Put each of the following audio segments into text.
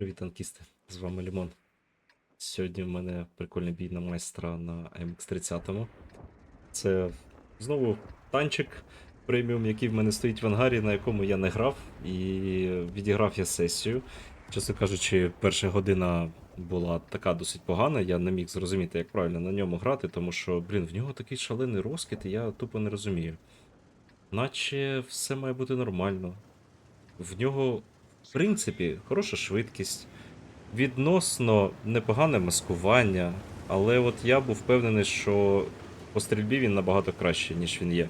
Привіт, танкісти! З вами Лімон. Сьогодні в мене прикольний бій на майстра на MX30. Це знову танчик преміум, який в мене стоїть в ангарі, на якому я не грав, і відіграв я сесію. Чесно кажучи, перша година була така досить погана, я не міг зрозуміти, як правильно на ньому грати, тому що, блін, в нього такий шалений розкид, і я тупо не розумію. Наче все має бути нормально. В нього в принципі, хороша швидкість, відносно непогане маскування, але от я був впевнений, що по стрільбі він набагато краще, ніж він є.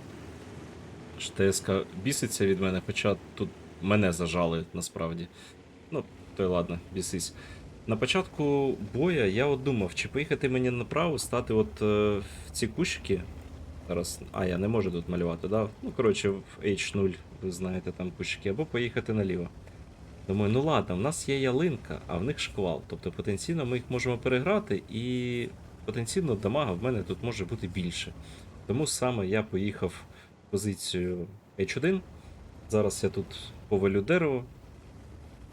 ТСК біситься від мене, хоча тут мене зажали насправді. Ну, то й ладно, бісись. На початку боя я от думав, чи поїхати мені направо, стати от е, в ці кущики. Зараз. А, я не можу тут малювати, да? Ну, коротше, в H0, ви знаєте, там кущики, або поїхати наліво. Думаю, ну ладно, в нас є ялинка, а в них шквал. Тобто потенційно ми їх можемо переграти, і потенційно дамага в мене тут може бути більше. Тому саме я поїхав в позицію H1. Зараз я тут повалю дерево.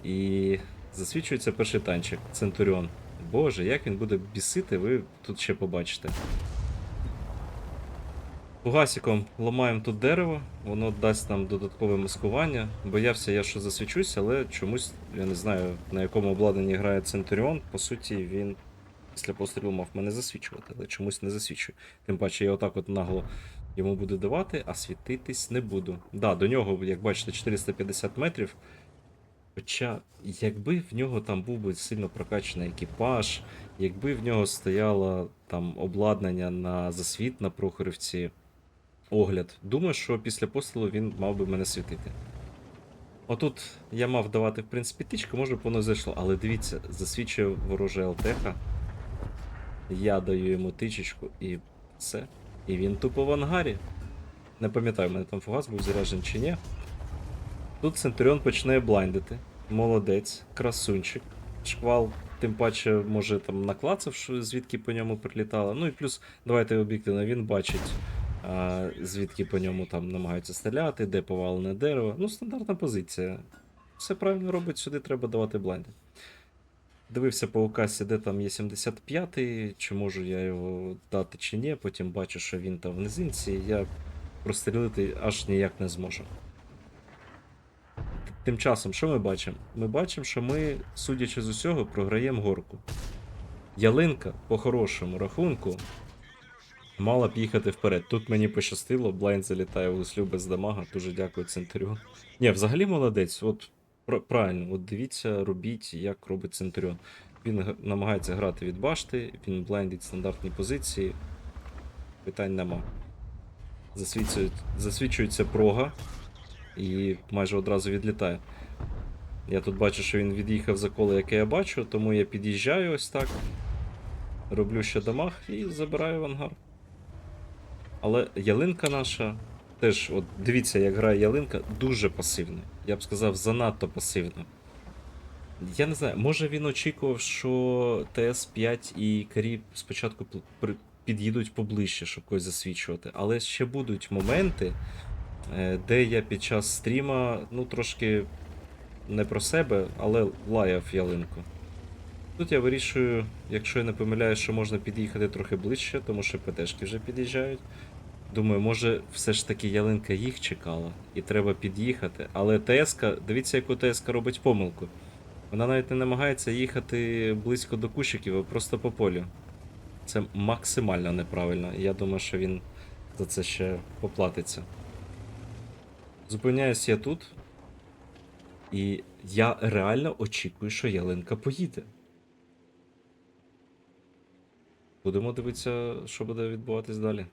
І засвідчується перший танчик Центуріон. Боже, як він буде бісити, ви тут ще побачите. Фугасиком ламаємо тут дерево, воно дасть нам додаткове маскування. Боявся я, що засвічусь, але чомусь, я не знаю, на якому обладнанні грає Центуріон. По суті, він після пострілу мав мене засвічувати, але чомусь не засвічує. Тим паче, я отак от нагло йому буду давати, а світитись не буду. Да, до нього, як бачите, 450 метрів. Хоча, якби в нього там був би сильно прокачаний екіпаж, якби в нього стояло там обладнання на засвіт на Прохорівці, огляд, думаю, що після пострілу він мав би мене світити. Отут я мав давати, в принципі, тичку, може б воно зайшло, але дивіться, засвічує ворожа ЛТХ. Я даю йому тичечку і все. І він тупо в ангарі. Не пам'ятаю, в мене там фугас був заряджений чи ні. Тут Центуріон починає блайндити. Молодець, красунчик. Шквал, тим паче, може там наклацав, звідки по ньому прилітало. Ну і плюс, давайте об'єктивно, він бачить, звідки по ньому там намагаються стріляти, де повалене дерево. Ну, стандартна позиція. Все правильно робить, сюди треба давати блайнди. Дивився по укасі, де там є 75-й, чи можу я його дати чи ні. Потім бачу, що він там в низинці, я прострілити аж ніяк не зможу. Тим часом, що ми бачимо? Ми бачимо, що ми, судячи з усього, програємо горку. Ялинка, по хорошому рахунку, мала б їхати вперед. Тут мені пощастило, блайнд залітає в услю без дамага. Дуже дякую, Центуріон. Ні, взагалі молодець. От правильно, от дивіться, робіть, як робить Центуріон. Він намагається грати від башти, він блайндить стандартні позиції. Питань нема. Засвічують, засвічується прога і майже одразу відлітає. Я тут бачу, що він від'їхав за коло, яке я бачу, тому я під'їжджаю ось так. Роблю ще дамаг і забираю в ангар. Але ялинка наша теж, от дивіться, як грає ялинка, дуже пасивна. Я б сказав, занадто пасивна. Я не знаю, може він очікував, що ТС-5 і Карі спочатку під'їдуть поближче, щоб когось засвічувати. Але ще будуть моменти, е, де я під час стріма, ну, трошки не про себе, але лаяв ялинку. Тут я вирішую, якщо я не помиляю, що можна під'їхати трохи ближче, тому що ПТшки вже під'їжджають. Думаю, може, все ж таки ялинка їх чекала, і треба під'їхати. Але ТСК, дивіться, яку ТСК робить помилку. Вона навіть не намагається їхати близько до кущиків, а просто по полю. Це максимально неправильно. Я думаю, що він за це ще поплатиться. Зупиняюсь я тут. І я реально очікую, що ялинка поїде. Будемо дивитися, що буде відбуватись далі.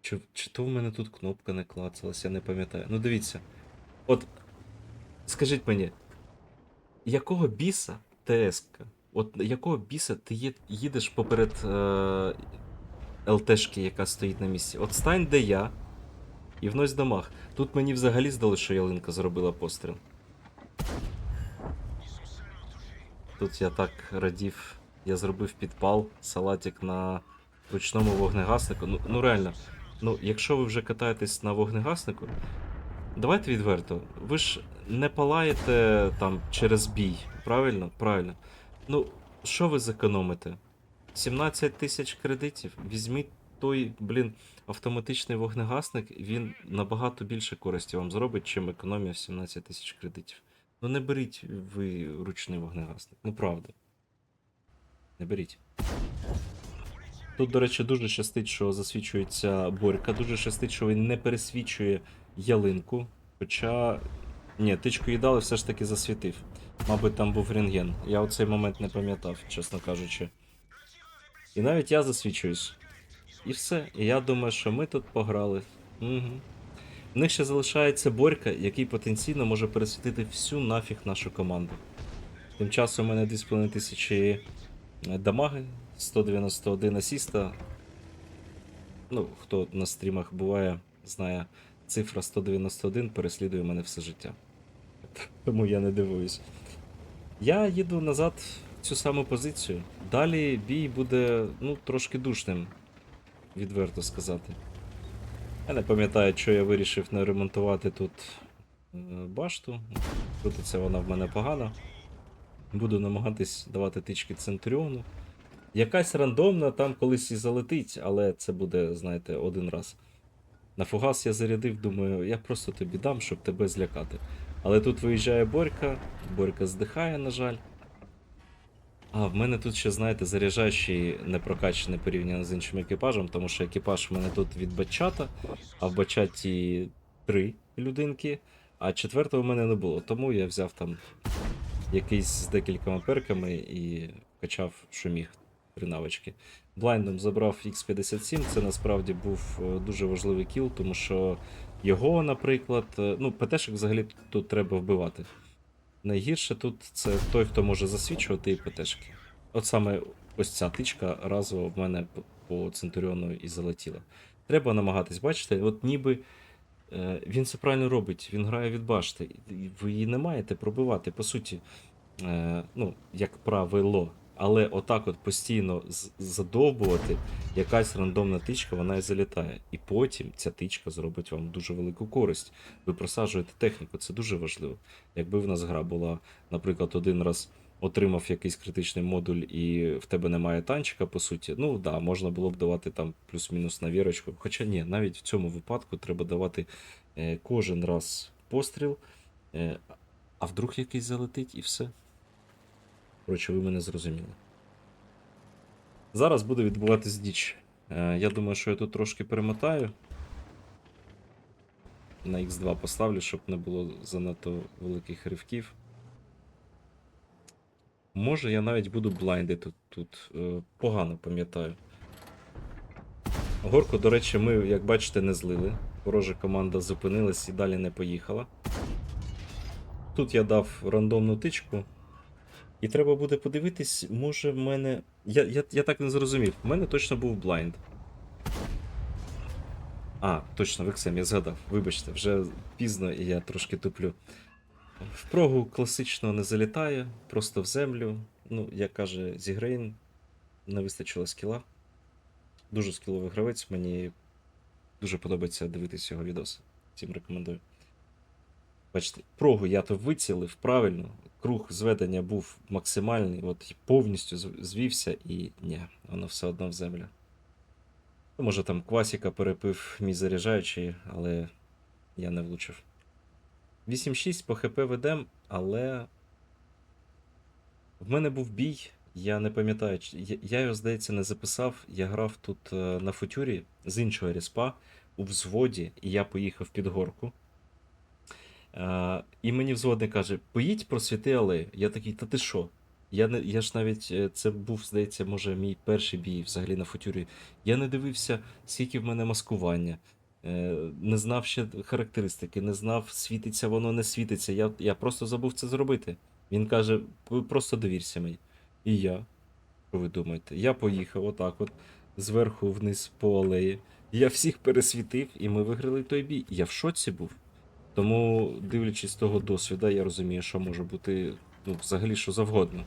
Чи, чи то в мене тут кнопка не клацалась, я не пам'ятаю. Ну дивіться. От скажіть мені, якого біса ТСК? От якого біса ти їдеш поперед е, ЛТшки, яка стоїть на місці? От стань, де я, і внось дамаг. Тут мені взагалі здалося, що ялинка зробила постріл. Тут я так радів. Я зробив підпал, салатик на ручному вогнегаснику. Ну, ну реально, Ну, якщо ви вже катаєтесь на вогнегаснику, давайте відверто. Ви ж не палаєте там через бій, правильно? Правильно. Ну, що ви зекономите? 17 тисяч кредитів. Візьміть той, блін, автоматичний вогнегасник, він набагато більше користі вам зробить, чим економія в 17 тисяч кредитів. Ну не беріть ви ручний вогнегасник. Ну правда. Не беріть. Тут, до речі, дуже щастить, що засвічується Борька, дуже щастить, що він не пересвічує ялинку. Хоча. Ні, тичку їй дали, все ж таки засвітив. Мабуть, там був рентген. Я оцей момент не пам'ятав, чесно кажучи. І навіть я засвічуюсь. І все. І я думаю, що ми тут пограли. Угу. В них ще залишається Борька, який потенційно може пересвітити всю нафіг нашу команду. Тим часом у мене 2,5 тисячі е, дамаги, 191 асіста. Ну, хто на стрімах буває, знає, цифра 191 переслідує мене все життя. Тому я не дивуюсь. Я їду назад в цю саму позицію. Далі бій буде ну, трошки душним, відверто сказати. Я не пам'ятаю, що я вирішив не ремонтувати тут е, башту. Крутиться вона в мене погано. Буду намагатись давати тички Центуріону. Якась рандомна там колись і залетить, але це буде, знаєте, один раз. На фугас я зарядив, думаю, я просто тобі дам, щоб тебе злякати. Але тут виїжджає Борька, Борька здихає, на жаль. А, в мене тут ще, знаєте, заряджаючий не прокачаний порівняно з іншим екіпажем, тому що екіпаж в мене тут від бачата, а в бачаті три людинки, а четвертого в мене не було. Тому я взяв там якийсь з декількома перками і качав, що міг, три навички. Блайндом забрав X57, це насправді був е, дуже важливий кіл, тому що його, наприклад, е, ну, ПТшок взагалі тут треба вбивати. Найгірше тут це той, хто може засвічувати і ПТшки. От саме ось ця тичка разово в мене по- Центуріону і залетіла. Треба намагатись, бачите, от ніби е, він це правильно робить, він грає від башти. Ви її не маєте пробивати, по суті, е, ну, як правило. Але отак от постійно задовбувати якась рандомна тичка, вона і залітає. І потім ця тичка зробить вам дуже велику користь. Ви просаджуєте техніку, це дуже важливо. Якби в нас гра була, наприклад, один раз отримав якийсь критичний модуль і в тебе немає танчика, по суті, ну да, можна було б давати там плюс-мінус на вірочку. Хоча ні, навіть в цьому випадку треба давати е, кожен раз постріл, е, а вдруг якийсь залетить і все. Коротше, ви мене зрозуміли. Зараз буде відбуватись діч. Е, я думаю, що я тут трошки перемотаю. На X2 поставлю, щоб не було занадто великих ривків. Може, я навіть буду блайнди тут, тут е, погано пам'ятаю. Горку, до речі, ми, як бачите, не злили. Ворожа команда зупинилась і далі не поїхала. Тут я дав рандомну тичку. І треба буде подивитись, може в мене. Я, я, я так не зрозумів. В мене точно був блайнд. А, точно, Вексем, я згадав. Вибачте, вже пізно і я трошки туплю. В прогу класично не залітає, просто в землю. Ну, як каже Зігрейн, не вистачило скіла. Дуже скіловий гравець, мені дуже подобається дивитися його відоси. Всім рекомендую. Бачите, прогу я то вицілив правильно. Круг зведення був максимальний, от повністю звівся і ні, воно все одно в землю. Ну, Може там квасіка перепив мій заряджаючий, але я не влучив. 8-6 по ХП ведем, але. В мене був бій, я не пам'ятаю, я- його, здається, не записав. Я грав тут е, на футюрі з іншого ріспа у взводі, і я поїхав під горку. Е, і мені взводник каже: поїдь просвіти алею. Я такий, та ти що? Я, не, я ж навіть, е, це був, здається, може, мій перший бій взагалі на футюрі. Я не дивився, скільки в мене маскування. Е, не знав ще характеристики, не знав, світиться воно, не світиться. Я, я просто забув це зробити. Він каже: просто довірся мені. І я. Що ви думаєте? Я поїхав отак от, зверху вниз по алеї. Я всіх пересвітив, і ми виграли той бій. Я в шоці був. Тому, дивлячись того досвіду, я розумію, що може бути ну, взагалі що завгодно.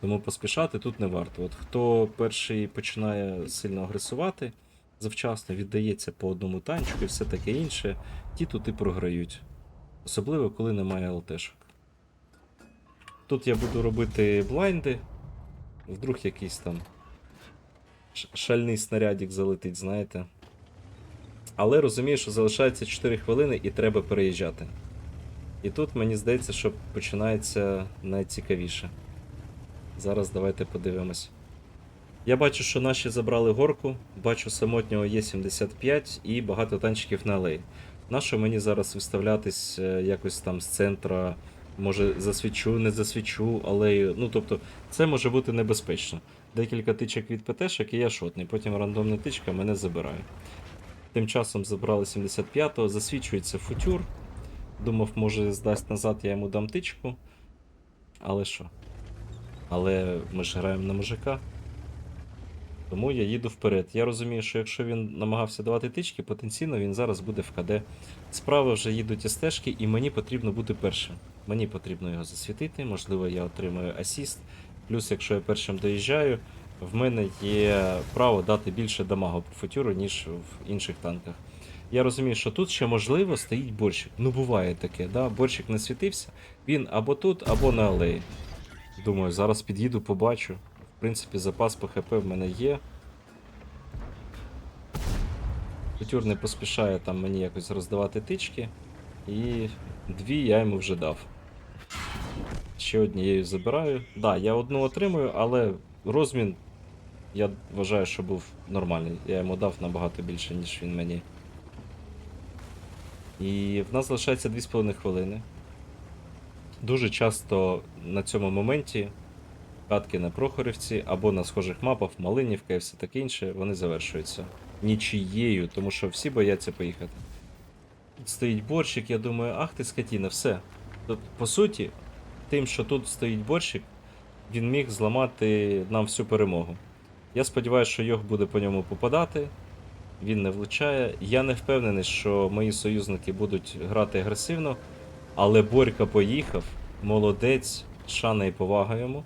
Тому поспішати тут не варто. От хто перший починає сильно агресувати, завчасно віддається по одному танчику і все таке інше, ті тут і програють. Особливо, коли немає ЛТшок. Тут я буду робити блайнди. Вдруг якийсь там шальний снарядик залетить, знаєте. Але розумію, що залишається 4 хвилини і треба переїжджати. І тут мені здається, що починається найцікавіше. Зараз давайте подивимось. Я бачу, що наші забрали горку, бачу самотнього Є75 і багато танчиків на алеї. Нащо мені зараз виставлятись е, якось там з центра, може засвічу, не засвічу алею. Ну тобто, це може бути небезпечно. Декілька тичок від ПТшок і я шотний, потім рандомна тичка мене забирає. Тим часом забрали 75-го, засвічується футюр. Думав, може здасть назад, я йому дам тичку. Але що? Але ми ж граємо на мужика. Тому я їду вперед. Я розумію, що якщо він намагався давати тички, потенційно він зараз буде в КД. Справа вже їдуть стежки, і мені потрібно бути першим. Мені потрібно його засвітити, можливо, я отримаю асіст. Плюс, якщо я першим доїжджаю, в мене є право дати більше дамагу по футюру, ніж в інших танках. Я розумію, що тут ще можливо стоїть борщик. Ну, буває таке, да? борщик не світився, він або тут, або на алеї. Думаю, зараз під'їду, побачу. В принципі, запас по ХП в мене є. Футюр не поспішає там мені якось роздавати тички. І дві я йому вже дав. Ще однією забираю. Да, я одну отримую, але розмін я вважаю, що був нормальний. Я йому дав набагато більше, ніж він мені. І в нас залишається 2,5 хвилини. Дуже часто на цьому моменті катки на Прохорівці або на схожих мапах, Малинівка і все таке інше, вони завершуються нічією, тому що всі бояться поїхати. Тут стоїть борщик, я думаю, ах ти скотіна, все. Тобто, по суті, тим, що тут стоїть борщик, він міг зламати нам всю перемогу. Я сподіваюся, що Йох буде по ньому попадати. Він не влучає. Я не впевнений, що мої союзники будуть грати агресивно, але Борька поїхав, молодець, шана і повага йому.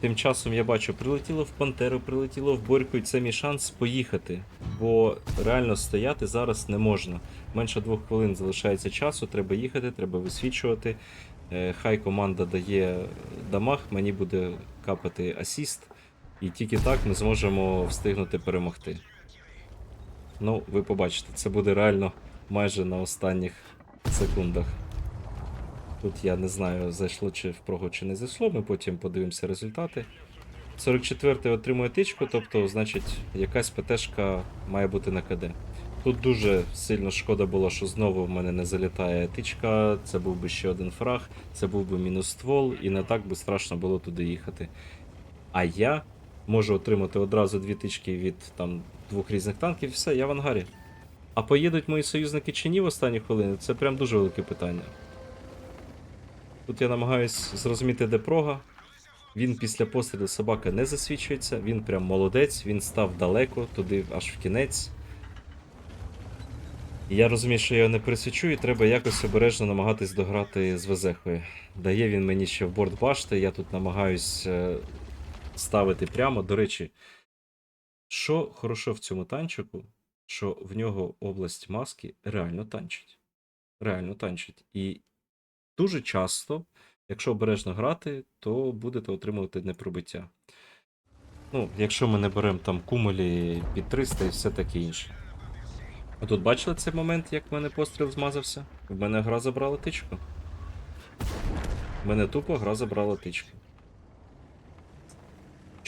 Тим часом я бачу, прилетіло в Пантеру, прилетіло в Борьку, і це мій шанс поїхати. Бо реально стояти зараз не можна. Менше двох хвилин залишається часу, треба їхати, треба висвічувати. Е, Хай команда дає дамаг, мені буде капати асіст, і тільки так ми зможемо встигнути перемогти. Ну, ви побачите, це буде реально майже на останніх секундах. Тут я не знаю, зайшло чи в прогу, чи не зайшло, ми потім подивимося результати. 44-й отримує тичку, тобто, значить, якась ПТшка має бути на КД. Тут дуже сильно шкода було, що знову в мене не залітає тичка, це був би ще один фраг, це був би мінус ствол, і не так би страшно було туди їхати. А я можу отримати одразу дві тички від там, двох різних танків, і все, я в ангарі. А поїдуть мої союзники чи ні в останні хвилини, це прям дуже велике питання. Тут я намагаюсь зрозуміти, де прога. Він після пострілу собака не засвічується, він прям молодець, він став далеко, туди аж в кінець. Я розумію, що я його не присвічу, і треба якось обережно намагатись дограти з Везехою. Дає він мені ще в борт башти, я тут намагаюсь е, ставити прямо. До речі, що хорошо в цьому танчику, що в нього область маски реально танчить. Реально танчить. І дуже часто, якщо обережно грати, то будете отримувати непробиття. Ну, якщо ми не беремо там кумулі під 300 і все таке інше. А тут бачили цей момент, як в мене постріл змазався? В мене гра забрала тичку. В мене тупо гра забрала тичку.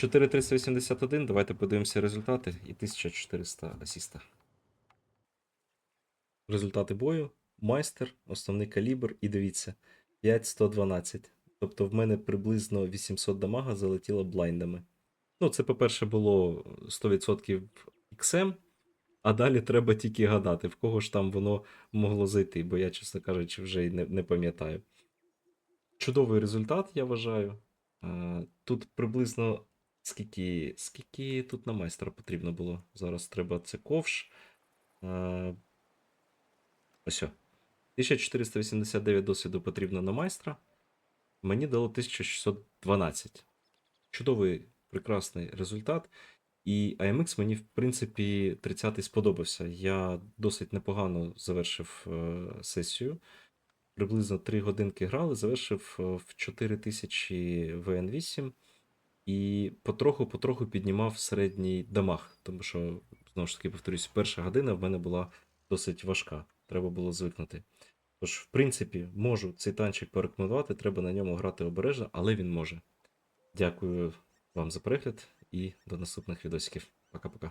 4381, давайте подивимося результати. І 1400 асіста. Результати бою. Майстер, основний калібр, і дивіться, 5112. Тобто в мене приблизно 800 дамага залетіло блайндами. Ну, це, по-перше, було 100% XM, а далі треба тільки гадати, в кого ж там воно могло зайти, бо я, чесно кажучи, вже й не, не пам'ятаю. Чудовий результат, я вважаю. Е, Тут приблизно скільки, скільки тут на майстра потрібно було. Зараз треба це ковш. Е, Ось. 1489 досвіду потрібно на майстра. Мені дало 1612. Чудовий, прекрасний результат. І AMX мені, в принципі, 30-й сподобався. Я досить непогано завершив е, сесію. Приблизно 3 годинки грали, завершив е, в 4000 ВН8 і потроху-потроху піднімав середній дамаг. Тому що, знову ж таки, повторюсь, перша година в мене була досить важка. Треба було звикнути. Тож, в принципі, можу цей танчик порекомендувати, треба на ньому грати обережно, але він може. Дякую вам за перегляд і до наступних відосиків. Пока-пока.